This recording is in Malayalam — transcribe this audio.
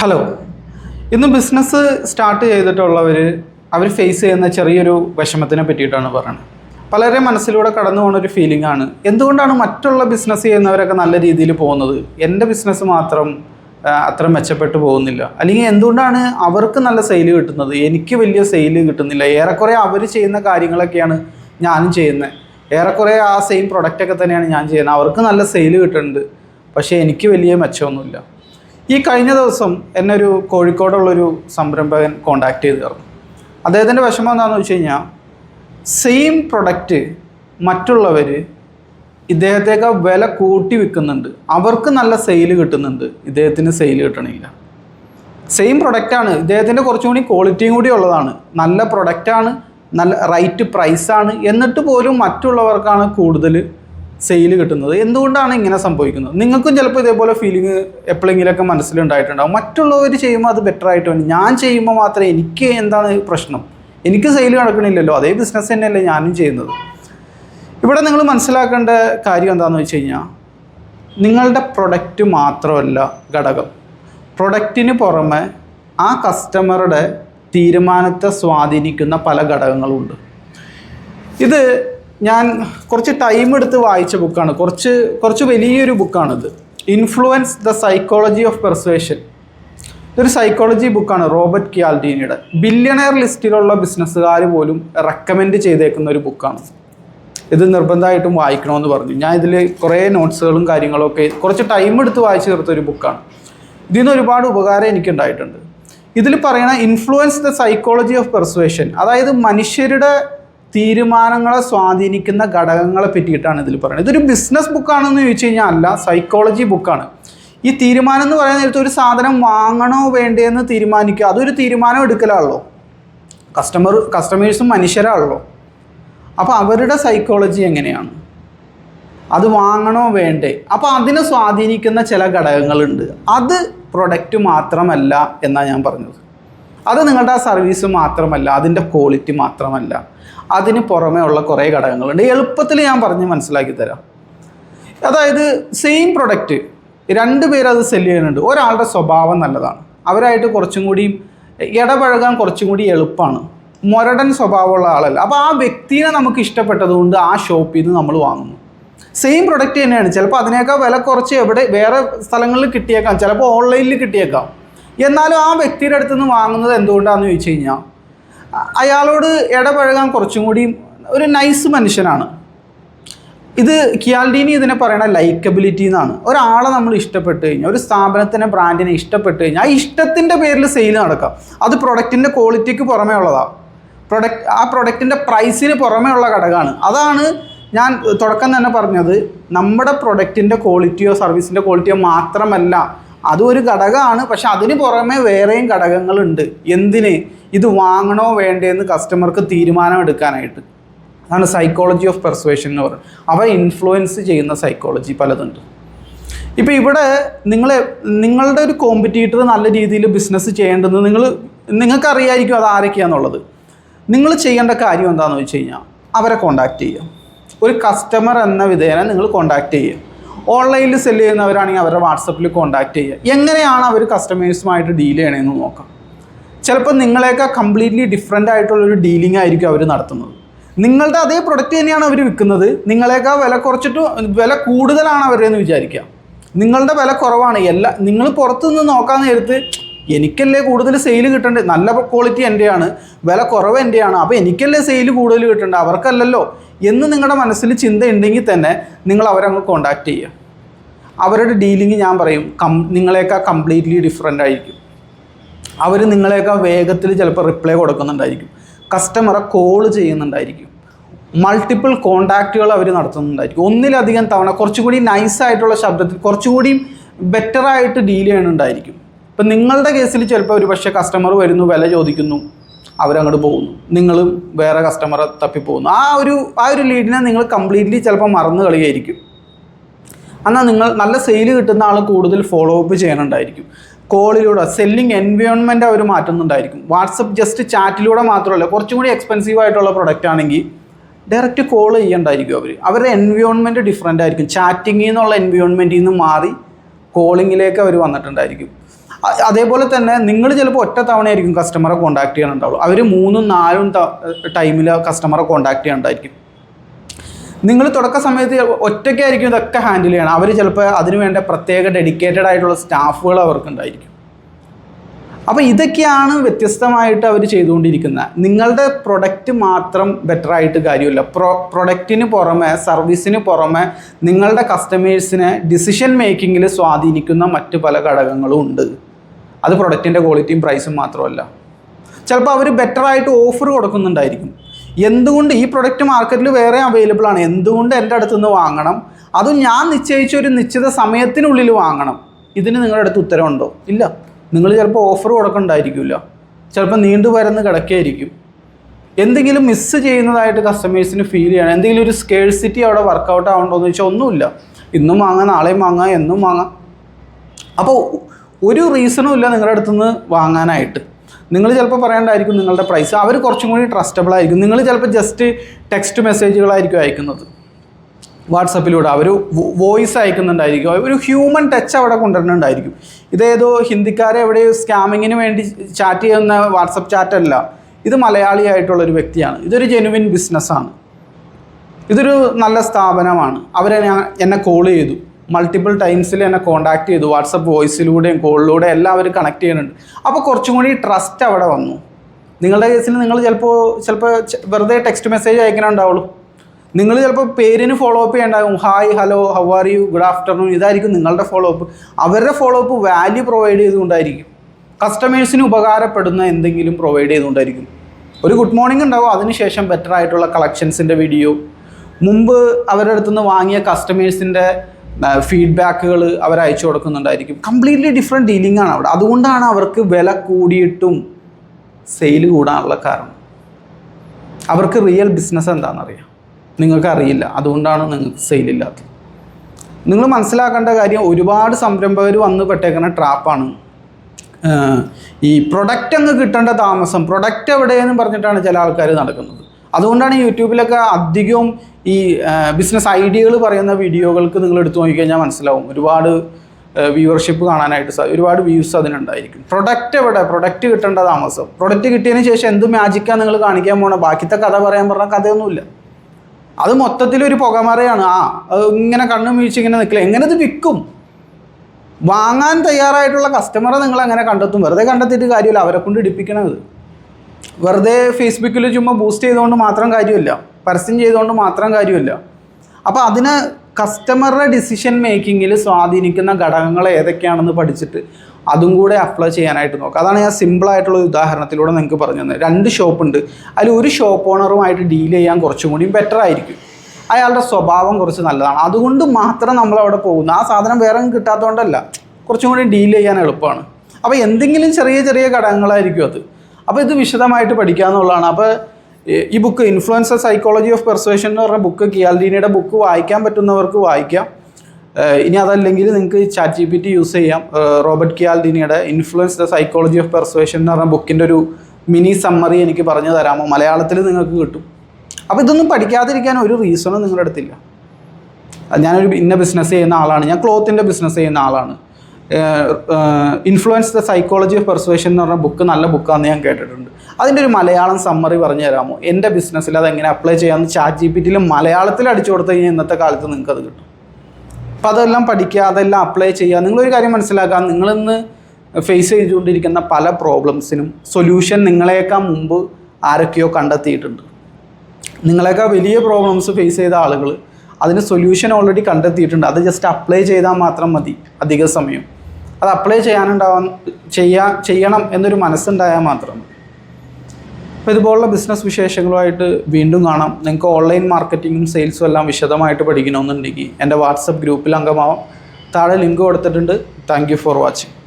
ഹലോ ഇന്ന് ബിസിനസ് സ്റ്റാർട്ട് ചെയ്തിട്ടുള്ളവർ അവർ ഫേസ് ചെയ്യുന്ന ചെറിയൊരു വിഷമത്തിനെ പറ്റിയിട്ടാണ് പറയുന്നത്. പലരെ മനസ്സിലൂടെ കടന്നു പോകുന്ന ഒരു ഫീലിംഗ് ആണ്. എന്തുകൊണ്ടാണ് മറ്റുള്ള ബിസിനസ് ചെയ്യുന്നവരൊക്കെ നല്ല രീതിയിൽ പോകുന്നത്? എന്റെ ബിസിനസ് മാത്രം അത്ര മെച്ചപ്പെട്ടു പോകുന്നില്ല. അല്ലെങ്കിൽ എന്തുകൊണ്ടാണ് അവർക്ക് നല്ല സെയിൽ കിട്ടുന്നത്? എനിക്ക് വലിയ സെയിൽ കിട്ടുന്നില്ല. ഏറെക്കുറെ അവർ ചെയ്യുന്ന കാര്യങ്ങളൊക്കെയാണ് ഞാനും ചെയ്യുന്നത്. ഏറെക്കുറെ ആ സെയിം പ്രൊഡക്റ്റൊക്കെ തന്നെയാണ് ഞാൻ ചെയ്യുന്നത്. അവർക്ക് നല്ല സെയിൽ കിട്ടുന്നുണ്ട്. പക്ഷേ എനിക്ക് വലിയ മെച്ചമൊന്നുമില്ല. ഈ കഴിഞ്ഞ ദിവസം എന്നെ ഒരു കോഴിക്കോടുള്ളൊരു സംരംഭകൻ കോണ്ടാക്ട് ചെയ്ത് തന്നു അദ്ദേഹത്തിന്റെ വിഷമം എന്താണെന്ന് വെച്ച് കഴിഞ്ഞാൽ സെയിം പ്രൊഡക്റ്റ് മറ്റുള്ളവർ ഇദ്ദേഹത്തേക്കാൾ വില കൂട്ടി വിൽക്കുന്നുണ്ട്. അവർക്ക് നല്ല സെയിൽ കിട്ടുന്നുണ്ട്. ഇദ്ദേഹത്തിന് സെയിൽ കിട്ടണില്ല. സെയിം പ്രൊഡക്റ്റാണ് ഇദ്ദേഹത്തിന്റെ കുറച്ചും കൂടി ക്വാളിറ്റിയും കൂടി ഉള്ളതാണ്. നല്ല പ്രൊഡക്റ്റാണ് നല്ല റൈറ്റ് പ്രൈസാണ് എന്നിട്ട് പോലും മറ്റുള്ളവർക്കാണ് കൂടുതൽ സെയിൽ കിട്ടുന്നത്? എന്തുകൊണ്ടാണ് ഇങ്ങനെ സംഭവിക്കുന്നത്? നിങ്ങൾക്കും ചിലപ്പോൾ ഇതേപോലെ ഫീലിംഗ് എപ്പോഴെങ്കിലുമൊക്കെ മനസ്സിലുണ്ടായിട്ടുണ്ടാവും. മറ്റുള്ളവർ ചെയ്യുമ്പോൾ അത് ബെറ്റർ ആയിട്ട് വേണം ഞാൻ ചെയ്യുമ്പോൾ മാത്രമേ എനിക്ക് എന്താണ് പ്രശ്നം? എനിക്ക് സെയിൽ നടക്കണില്ലല്ലോ. അതേ ബിസിനസ് തന്നെയല്ലേ ഞാനും ചെയ്യുന്നത്. ഇവിടെ നിങ്ങൾ മനസ്സിലാക്കേണ്ട കാര്യം എന്താണെന്ന് വെച്ച് കഴിഞ്ഞാൽ നിങ്ങളുടെ പ്രൊഡക്റ്റ് മാത്രമല്ല ഘടകം. പ്രൊഡക്റ്റിന് പുറമെ ആ കസ്റ്റമറുടെ തീരുമാനത്തെ സ്വാധീനിക്കുന്ന പല ഘടകങ്ങളുമുണ്ട് ഇത് ഞാൻ കുറച്ച് ടൈം എടുത്ത് വായിച്ച ബുക്കാണ് കുറച്ച് കുറച്ച് വലിയൊരു ബുക്കാണിത് influence the psychology of persuasion ഇതൊരു സൈക്കോളജി ബുക്കാണ് റോബർട്ട് കിയാൽഡീനിയുടെ. ബില്യണയർ ലിസ്റ്റിലുള്ള ബിസിനസ്സുകാർ പോലും റെക്കമെൻഡ് ചെയ്തേക്കുന്ന ഒരു ബുക്കാണ് ഇത് നിർബന്ധമായിട്ടും വായിക്കണമെന്ന് പറഞ്ഞു. ഞാൻ ഇതിൽ കുറേ നോട്ട്സുകളും കാര്യങ്ങളൊക്കെ കുറച്ച് ടൈം എടുത്ത് വായിച്ചു തീർത്ത ഒരു ബുക്കാണ് ഇതിൽ നിന്ന് ഒരുപാട് ഉപകാരം എനിക്കുണ്ടായിട്ടുണ്ട്. ഇതിൽ പറയണ influence the psychology of persuasion അതായത് മനുഷ്യരുടെ തീരുമാനങ്ങളെ സ്വാധീനിക്കുന്ന ഘടകങ്ങളെ പറ്റിയിട്ടാണ് ഇതിൽ പറയുന്നത്. ഇതൊരു ബിസിനസ് ബുക്കാണെന്ന് ചോദിച്ചു കഴിഞ്ഞാൽ അല്ല സൈക്കോളജി ബുക്കാണ് ഈ തീരുമാനം എന്ന് പറയുന്ന നേരത്തെ ഒരു സാധനം വാങ്ങണോ വേണ്ടേന്ന് തീരുമാനിക്കുക അതൊരു തീരുമാനം എടുക്കലാണല്ലോ. കസ്റ്റമർ കസ്റ്റമേഴ്സും മനുഷ്യരാണല്ലോ. അപ്പോൾ അവരുടെ സൈക്കോളജി എങ്ങനെയാണ്? അത് വാങ്ങണോ വേണ്ടേ? അപ്പോൾ അതിനെ സ്വാധീനിക്കുന്ന ചില ഘടകങ്ങളുണ്ട്. അത് പ്രൊഡക്റ്റ് മാത്രമല്ല എന്നാണ് ഞാൻ പറഞ്ഞത്. അത് നിങ്ങളുടെ ആ സർവീസ് മാത്രമല്ല അതിന്റെ ക്വാളിറ്റി മാത്രമല്ല. അതിന് പുറമേ ഉള്ള കുറേ ഘടകങ്ങളുണ്ട്. എളുപ്പത്തിൽ ഞാൻ പറഞ്ഞ് മനസ്സിലാക്കി തരാം. അതായത് സെയിം പ്രൊഡക്റ്റ് രണ്ട് പേരത് സെൽ ചെയ്യുന്നുണ്ട്. ഒരാളുടെ സ്വഭാവം നല്ലതാണ്. അവരായിട്ട് കുറച്ചും കൂടി ഇടപഴകാൻ കുറച്ചും കൂടി എളുപ്പമാണ്. മുരടൻ സ്വഭാവമുള്ള ആളല്ല. അപ്പോൾ ആ വ്യക്തിയെ നമുക്ക് ഇഷ്ടപ്പെട്ടതുകൊണ്ട് ആ ഷോപ്പിൽ നിന്ന് നമ്മൾ വാങ്ങുന്നു. സെയിം പ്രൊഡക്റ്റ് തന്നെയാണ്. ചിലപ്പോൾ അതിനേക്കാൾ വില കുറച്ച് എവിടെ വേറെ സ്ഥലങ്ങളിൽ കിട്ടിയേക്കാം. ചിലപ്പോൾ ഓൺലൈനിൽ കിട്ടിയേക്കാം. എന്നാലും ആ വ്യക്തിയുടെ അടുത്ത് നിന്ന് വാങ്ങുന്നത് എന്തുകൊണ്ടാണെന്ന് ചോദിച്ചു കഴിഞ്ഞാൽ അയാളോട് ഇടപഴകാൻ കുറച്ചും കൂടി ഒരു നൈസ് മനുഷ്യനാണ്. ഇത് കിയാൽഡീനി ഇതിനെ പറയണ ലൈക്കബിലിറ്റി എന്നാണ്. ഒരാളെ നമ്മൾ ഇഷ്ടപ്പെട്ട് കഴിഞ്ഞാൽ ഒരു സ്ഥാപനത്തിനെ ബ്രാൻഡിനെ ഇഷ്ടപ്പെട്ട് കഴിഞ്ഞാൽ ആ ഇഷ്ടത്തിന്റെ പേരിൽ സെയിൽ നടക്കാം. അത് പ്രൊഡക്റ്റിന്റെ ക്വാളിറ്റിക്ക് പുറമേ ഉള്ളതാണ് പ്രൊഡക്റ്റ് ആ പ്രൊഡക്റ്റിന്റെ പ്രൈസിന് പുറമേ ഉള്ള ഘടകമാണ്. അതാണ് ഞാൻ തുടക്കം തന്നെ പറഞ്ഞത്. നമ്മുടെ പ്രൊഡക്റ്റിന്റെ ക്വാളിറ്റിയോ സർവീസിന്റെ ക്വാളിറ്റിയോ മാത്രമല്ല അതും ഒരു ഘടകമാണ് പക്ഷെ അതിന് പുറമെ വേറെയും ഘടകങ്ങളുണ്ട്. എന്തിന്? ഇത് വാങ്ങണോ വേണ്ടേന്ന് കസ്റ്റമർക്ക് തീരുമാനം എടുക്കാനായിട്ട് അതാണ് സൈക്കോളജി ഓഫ് പെർസുവേഷൻ എന്ന് പറയുന്നത്. അവ ഇൻഫ്ലുവൻസ് ചെയ്യുന്ന സൈക്കോളജി പലതുണ്ട്. ഇപ്പോൾ ഇവിടെ നിങ്ങൾ നിങ്ങളുടെ ഒരു കോമ്പറ്റീറ്റർ നല്ല രീതിയിൽ ബിസിനസ് ചെയ്യേണ്ടത് നിങ്ങൾ നിങ്ങൾക്കറിയായിരിക്കും അത് ആരൊക്കെയാണെന്നുള്ളത് നിങ്ങൾ ചെയ്യേണ്ട കാര്യം എന്താണെന്ന് വെച്ച് കഴിഞ്ഞാൽ അവരെ കോണ്ടാക്ട് ചെയ്യുക. ഒരു കസ്റ്റമർ എന്ന വിധേന നിങ്ങൾ കോണ്ടാക്ട് ചെയ്യുക. ഓൺലൈനിൽ സെൽ ചെയ്യുന്നവരാണെങ്കിൽ അവരുടെ വാട്സപ്പിൽ കോൺടാക്ട് ചെയ്യുക. എങ്ങനെയാണ് അവർ കസ്റ്റമേഴ്സുമായിട്ട് ഡീൽ ചെയ്യണമെന്ന് നോക്കാം. ചിലപ്പോൾ നിങ്ങളെയൊക്കെ കംപ്ലീറ്റ്ലി ഡിഫറെന്റ് ആയിട്ടുള്ളൊരു ഡീലിംഗ് ആയിരിക്കും അവർ നടത്തുന്നത്. നിങ്ങളുടെ അതേ പ്രൊഡക്റ്റ് തന്നെയാണ് അവർ വിൽക്കുന്നത്. നിങ്ങളെക്കാൾ വില കുറച്ചിട്ട് വില കൂടുതലാണ് അവരെന്ന് വിചാരിക്കുക. നിങ്ങളുടെ വില കുറവാണ്. എല്ലാ നിങ്ങൾ പുറത്തുനിന്ന് നോക്കാൻ നേരത്ത് എനിക്കല്ലേ കൂടുതൽ സെയിൽ കിട്ടേണ്ടത് നല്ല ക്വാളിറ്റി എന്റെയാണ് വില കുറവ് എന്റെയാണ് അപ്പോൾ എനിക്കല്ലേ സെയിൽ കൂടുതൽ കിട്ടേണ്ടത് അവർക്കല്ലല്ലോ. എന്ന് നിങ്ങളുടെ മനസ്സിൽ ചിന്ത ഉണ്ടെങ്കിൽ തന്നെ നിങ്ങൾ അവരങ്ങ് കോണ്ടാക്ട് ചെയ്യുക. അവരുടെ ഡീലിംഗ് ഞാൻ പറയും കം നിങ്ങളെക്കാൾ കംപ്ലീറ്റ്ലി ഡിഫറെന്റ് ആയിരിക്കും. അവർ നിങ്ങളെക്കാൾ വേഗത്തിൽ ചിലപ്പോൾ റിപ്ലൈ കൊടുക്കുന്നുണ്ടായിരിക്കും. കസ്റ്റമറെ കോൾ ചെയ്യുന്നുണ്ടായിരിക്കും. മൾട്ടിപ്പിൾ കോണ്ടാക്റ്റുകൾ അവർ നടത്തുന്നുണ്ടായിരിക്കും. ഒന്നിലധികം തവണ കുറച്ചുകൂടി നൈസായിട്ടുള്ള ശബ്ദത്തിൽ കുറച്ചുകൂടി ബെറ്ററായിട്ട് ഡീൽ ചെയ്യണുണ്ടായിരിക്കും ഇപ്പം നിങ്ങളുടെ കേസിൽ ചിലപ്പോൾ ഒരു പക്ഷേ കസ്റ്റമർ വരുന്നു വില ചോദിക്കുന്നു അവരങ്ങോട്ട് പോകുന്നു. നിങ്ങളും വേറെ കസ്റ്റമറെ തപ്പിപ്പോകുന്നു. ആ ഒരു ആ ഒരു ലീഡിനെ നിങ്ങൾ കംപ്ലീറ്റ്ലി ചിലപ്പോൾ മറന്നു കളിയായിരിക്കും. എന്നാൽ നിങ്ങൾ നല്ല സെയിൽ കിട്ടുന്ന ആൾ കൂടുതൽ ഫോളോ അപ്പ് ചെയ്യണുണ്ടായിരിക്കും. കോളിലൂടെ സെല്ലിംഗ് എൻവയോൺമെന്റ് അവർ മാറ്റുന്നുണ്ടായിരിക്കും. വാട്സപ്പ് ജസ്റ്റ് ചാറ്റിലൂടെ മാത്രമല്ല കുറച്ചും കൂടി എക്സ്പെൻസീവ് ആയിട്ടുള്ള പ്രൊഡക്റ്റ് ആണെങ്കിൽ ഡയറക്റ്റ് കോൾ ചെയ്യണ്ടായിരിക്കും അവർ അവരുടെ എൻവയോൺമെന്റ് ഡിഫറെന്റ് ആയിരിക്കും. ചാറ്റിങ്ങിൽ നിന്നുള്ള എൻവയോൺമെന്റിൽ നിന്ന് മാറി കോളിങ്ങിലേക്ക് അവർ വന്നിട്ടുണ്ടായിരിക്കും. അതേപോലെ തന്നെ നിങ്ങൾ ചിലപ്പോൾ ഒറ്റ തവണയായിരിക്കും കസ്റ്റമറെ കോൺടാക്ട് ചെയ്യാനുണ്ടാവുള്ളൂ. അവർ മൂന്നും നാലും ടൈമിൽ കസ്റ്റമറെ കോൺടാക്ട് ചെയ്യാനുണ്ടായിരിക്കും. നിങ്ങൾ തുടക്ക സമയത്ത് ഒറ്റയ്ക്കായിരിക്കും ഇതൊക്കെ ഹാൻഡിൽ ചെയ്യണം. അവർ ചിലപ്പോൾ അതിനു വേണ്ട പ്രത്യേക ഡെഡിക്കേറ്റഡ് ആയിട്ടുള്ള സ്റ്റാഫുകൾ അവർക്കുണ്ടായിരിക്കും. അപ്പോൾ ഇതൊക്കെയാണ് വ്യത്യസ്തമായിട്ട് അവർ ചെയ്തുകൊണ്ടിരിക്കുന്നത്. നിങ്ങളുടെ പ്രൊഡക്റ്റ് മാത്രം ബെറ്റർ ആയിട്ട് കാര്യമില്ല. പ്രൊ പ്രൊഡക്റ്റിന് പുറമെ സർവീസിന് പുറമെ നിങ്ങളുടെ കസ്റ്റമേഴ്സിനെ ഡിസിഷൻ മേക്കിങ്ങിൽ സ്വാധീനിക്കുന്ന മറ്റ് പല ഘടകങ്ങളും ഉണ്ട്. അത് പ്രൊഡക്റ്റിന്റെ ക്വാളിറ്റിയും പ്രൈസും മാത്രമല്ല. ചിലപ്പോൾ അവർ ബെറ്റർ ആയിട്ട് ഓഫർ കൊടുക്കുന്നുണ്ടായിരിക്കും. എന്തുകൊണ്ട് ഈ പ്രൊഡക്റ്റ് മാർക്കറ്റിൽ വേറെ അവൈലബിൾ ആണ്? എന്തുകൊണ്ട് എന്റെ അടുത്ത് നിന്ന് വാങ്ങണം? അതും ഞാൻ നിശ്ചയിച്ച ഒരു നിശ്ചിത സമയത്തിനുള്ളിൽ വാങ്ങണം. ഇതിന് നിങ്ങളുടെ അടുത്ത് ഉത്തരവുണ്ടോ? ഇല്ല. നിങ്ങൾ ചിലപ്പോൾ ഓഫർ കൊടുക്കണ്ടായിരിക്കില്ല ചിലപ്പോൾ നീണ്ടു പരന്ന് കിടക്കുകയായിരിക്കും എന്തെങ്കിലും മിസ്സ് ചെയ്യുന്നതായിട്ട് കസ്റ്റമേഴ്സിന് ഫീൽ ചെയ്യണം. എന്തെങ്കിലും ഒരു സ്കേഴ്സിറ്റി അവിടെ വർക്കൗട്ട് ആവണ്ടോ എന്ന് ചോദിച്ചാൽ ഒന്നുമില്ല. ഇന്നും വാങ്ങാം നാളെയും വാങ്ങാം എന്നും വാങ്ങാം. അപ്പോൾ ഒരു റീസണും ഇല്ല നിങ്ങളുടെ അടുത്തുനിന്ന് വാങ്ങാനായിട്ട്. നിങ്ങൾ ചിലപ്പോൾ പറയേണ്ടായിരിക്കും നിങ്ങളുടെ പ്രൈസ് അവർ കുറച്ചും കൂടി ട്രസ്റ്റബിൾ ആയിരിക്കും. നിങ്ങൾ ചിലപ്പോൾ ജസ്റ്റ് ടെക്സ്റ്റ് മെസ്സേജുകളായിരിക്കും അയക്കുന്നത്. വാട്സപ്പിലൂടെ അവർ വോയിസ് അയക്കുന്നുണ്ടായിരിക്കും. ഒരു ഹ്യൂമൻ ടച്ച് അവിടെ കൊണ്ടുവരുന്നുണ്ടായിരിക്കും. ഇതേതോ ഹിന്ദിക്കാരെ എവിടെ സ്കാമിങ്ങിന് വേണ്ടി ചാറ്റ് ചെയ്യുന്ന വാട്സപ്പ് ചാറ്റല്ല ഇത് മലയാളിയായിട്ടുള്ള ഒരു വ്യക്തിയാണ്. ഇതൊരു ജെനുവിൻ ബിസിനസ്സാണ് ഇതൊരു നല്ല സ്ഥാപനമാണ്. അവരെ എന്നെ കോൾ ചെയ്തു. മൾട്ടിപ്പിൾ ടൈംസിൽ എന്നെ കോണ്ടാക്ട് ചെയ്തു. വാട്സപ്പ് വോയിസിലൂടെയും കോളിലൂടെയും എല്ലാം അവർ കണക്ട് ചെയ്യുന്നുണ്ട്. അപ്പോൾ കുറച്ചും കൂടി ട്രസ്റ്റ് അവിടെ വന്നു. നിങ്ങളുടെ കേസിൽ നിങ്ങൾ ചിലപ്പോൾ ചിലപ്പോൾ വെറുതെ ടെക്സ്റ്റ് മെസ്സേജ് അയക്കാനുണ്ടാവുള്ളൂ നിങ്ങൾ ചിലപ്പോൾ പേരിന് follow up ചെയ്യണ്ടാകും hi hello how are you good afternoon ഇതായിരിക്കും നിങ്ങളുടെ ഫോളോ അപ്പ് അവരുടെ ഫോളോ അപ്പ് വാല്യൂ പ്രൊവൈഡ് ചെയ്തുകൊണ്ടായിരിക്കും. കസ്റ്റമേഴ്സിന് ഉപകാരപ്പെടുന്ന എന്തെങ്കിലും പ്രൊവൈഡ് ചെയ്തുകൊണ്ടായിരിക്കും. ഒരു ഗുഡ് മോർണിംഗ് ഉണ്ടാവും അതിനുശേഷം ബെറ്റർ ആയിട്ടുള്ള കളക്ഷൻസിന്റെ വീഡിയോ മുമ്പ് അവരുടെ അടുത്തുനിന്ന് വാങ്ങിയ കസ്റ്റമേഴ്സിന്റെ ഫീഡ്ബാക്കുകൾ അവർ അയച്ചു കൊടുക്കുന്നുണ്ടായിരിക്കും. കംപ്ലീറ്റ്ലി ഡിഫറെന്റ് ഡീലിംഗ് ആണ് അവിടെ. അതുകൊണ്ടാണ് അവർക്ക് വില കൂടിയിട്ടും സെയിൽ കൂടാനുള്ള കാരണം. അവർക്ക് റിയൽ ബിസിനസ് എന്താണെന്നറിയാം. നിങ്ങൾക്ക് അറിയില്ല അതുകൊണ്ടാണ് നിങ്ങൾക്ക് സെയിലില്ലാത്തത് നിങ്ങൾ മനസ്സിലാക്കേണ്ട കാര്യം ഒരുപാട് സംരംഭകർ വന്ന് പെട്ടേക്കുന്ന ട്രാപ്പാണ് ഈ പ്രൊഡക്റ്റ് അങ്ങ് കിട്ടേണ്ട താമസം പ്രൊഡക്റ്റ് എവിടെയെന്ന് പറഞ്ഞിട്ടാണ് ചില ആൾക്കാർ നടക്കുന്നത്. അതുകൊണ്ടാണ് യൂട്യൂബിലൊക്കെ അധികവും ഈ ബിസിനസ് ഐഡിയകൾ പറയുന്ന വീഡിയോകൾക്ക് നിങ്ങൾ എടുത്തു നോക്കിക്കഴിഞ്ഞാൽ മനസ്സിലാവും. ഒരുപാട് വ്യൂവർഷിപ്പ് കാണാനായിട്ട് സാ ഒരുപാട് വ്യൂസ് അതിനുണ്ടായിരിക്കും. പ്രൊഡക്റ്റ് എവിടെ? പ്രൊഡക്റ്റ് കിട്ടേണ്ട താമസം പ്രൊഡക്റ്റ് കിട്ടിയതിന് ശേഷം എന്ത് മാജിക്കാണ് നിങ്ങൾ കാണിക്കാൻ പോകണം ബാക്കിത്തെ കഥ പറയാൻ പറഞ്ഞ കഥയൊന്നുമില്ല. അത് മൊത്തത്തിലൊരു പുകമറയാണ്. ആ ഇങ്ങനെ കണ്ണും വീഴ്ച ഇങ്ങനെ നിൽക്കില്ല. എങ്ങനെ ഇത് വിൽക്കും? വാങ്ങാൻ തയ്യാറായിട്ടുള്ള കസ്റ്റമറെ നിങ്ങൾ എങ്ങനെ കണ്ടെത്തും? വെറുതെ കണ്ടെത്തിയിട്ട് കാര്യമില്ല. അവരെ കൊണ്ട് ഇടിപ്പിക്കണത്. വെറുതെ ഫേസ്ബുക്കിൽ ചുമ്മാ ബൂസ്റ്റ് ചെയ്തുകൊണ്ട് മാത്രം കാര്യമില്ല. പരസ്യം ചെയ്തുകൊണ്ട് മാത്രം കാര്യമില്ല. അപ്പോൾ അതിന് കസ്റ്റമറുടെ ഡിസിഷൻ മേക്കിങ്ങിൽ സ്വാധീനിക്കുന്ന ഘടകങ്ങൾ ഏതൊക്കെയാണെന്ന് പഠിച്ചിട്ട് അതും കൂടെ അപ്ലൈ ചെയ്യാനായിട്ട് നോക്കുക അതാണ് ഞാൻ സിമ്പിളായിട്ടുള്ള ഉദാഹരണത്തിലൂടെ നിങ്ങൾക്ക് പറഞ്ഞു തന്നെ രണ്ട് ഷോപ്പുണ്ട്. അതിൽ ഒരു ഷോപ്പ് ഓണറുമായിട്ട് ഡീൽ ചെയ്യാൻ കുറച്ചും കൂടി ബെറ്റർ ആയിരിക്കും. അയാളുടെ സ്വഭാവം കുറച്ച് നല്ലതാണ്. അതുകൊണ്ട് മാത്രം നമ്മൾ അവിടെ പോകുന്നു. ആ സാധനം വേറെ കിട്ടാത്തതുകൊണ്ടല്ല. കുറച്ചും കൂടി ഡീൽ ചെയ്യാൻ എളുപ്പമാണ്. അപ്പോൾ എന്തെങ്കിലും ചെറിയ ചെറിയ ഘടകങ്ങളായിരിക്കും അത്. അപ്പോൾ ഇത് വിശദമായിട്ട് പഠിക്കുക എന്നുള്ളതാണ് അപ്പോൾ ഈ- book influencer psychology of persuasion എന്ന് പറഞ്ഞ ബുക്ക് കിയാൽഡീനയുടെ ബുക്ക് വായിക്കാൻ പറ്റുന്നവർക്ക് വായിക്കാം. ഇനി അതല്ലെങ്കിൽ നിങ്ങൾക്ക് chat G P T use ചെയ്യാം Robert കിയാൽഡീനയുടെ influence the psychology of persuasion എന്ന് പറഞ്ഞ ബുക്കിന്റെ ഒരു മിനി സമ്മറി എനിക്ക് പറഞ്ഞു തരാമോ? മലയാളത്തിൽ നിങ്ങൾക്ക് കിട്ടും. അപ്പോൾ ഇതൊന്നും പഠിക്കാതിരിക്കാൻ ഒരു റീസണും നിങ്ങളുടെ അടുത്തില്ല. ഞാനൊരു ഇന്ന ബിസിനസ് ചെയ്യുന്ന ആളാണ്. ഞാൻ ക്ലോത്തിന്റെ ബിസിനസ് ചെയ്യുന്ന ആളാണ്. Influence the psychology of persuasion എന്ന് പറഞ്ഞ ബുക്ക് നല്ല ബുക്കാണെന്ന് ഞാൻ കേട്ടിട്ടുണ്ട്. അതിന്റെ ഒരു മലയാളം സമ്മറി പറഞ്ഞു തരാമോ? എന്റെ ബിസിനസ്സിൽ അതെങ്ങനെ അപ്ലൈ ചെയ്യാമെന്ന് ചാറ്റ് ജി പി ടിയിൽ മലയാളത്തിൽ അടിച്ചു കൊടുത്തു കഴിഞ്ഞാൽ ഇന്നത്തെ കാലത്ത് നിങ്ങൾക്ക് അത് കിട്ടും. അപ്പോൾ അതെല്ലാം പഠിക്കുക അതെല്ലാം അപ്ലൈ ചെയ്യുക നിങ്ങളൊരു കാര്യം മനസ്സിലാക്കുക. നിങ്ങളിന്ന് ഫേസ് ചെയ്തുകൊണ്ടിരിക്കുന്ന പല പ്രോബ്ലംസിനും സൊല്യൂഷൻ നിങ്ങളെക്കാൾ മുമ്പ് ആരൊക്കെയോ കണ്ടെത്തിയിട്ടുണ്ട്. നിങ്ങളെക്കാൾ വലിയ പ്രോബ്ലംസ് ഫേസ് ചെയ്ത ആളുകൾ അതിന് സൊല്യൂഷൻ ഓൾറെഡി കണ്ടെത്തിയിട്ടുണ്ട്. അത് ജസ്റ്റ് അപ്ലൈ ചെയ്താൽ മാത്രം മതി അധിക സമയം. അത് അപ്ലൈ ചെയ്യാനുണ്ടാവാൻ ചെയ്യാ ചെയ്യണം എന്നൊരു മനസ്സുണ്ടായാൽ മാത്രം. അപ്പോൾ ഇതുപോലുള്ള ബിസിനസ് വിശേഷങ്ങളുമായിട്ട് വീണ്ടും കാണാം. നിങ്ങൾക്ക് ഓൺലൈൻ മാർക്കറ്റിങ്ങും സെയിൽസും എല്ലാം വിശദമായിട്ട് പഠിക്കണമെന്നുണ്ടെങ്കിൽ എന്റെ വാട്സപ്പ് ഗ്രൂപ്പിൽ അംഗമാവാം. താഴെ ലിങ്ക് കൊടുത്തിട്ടുണ്ട്. Thank for watching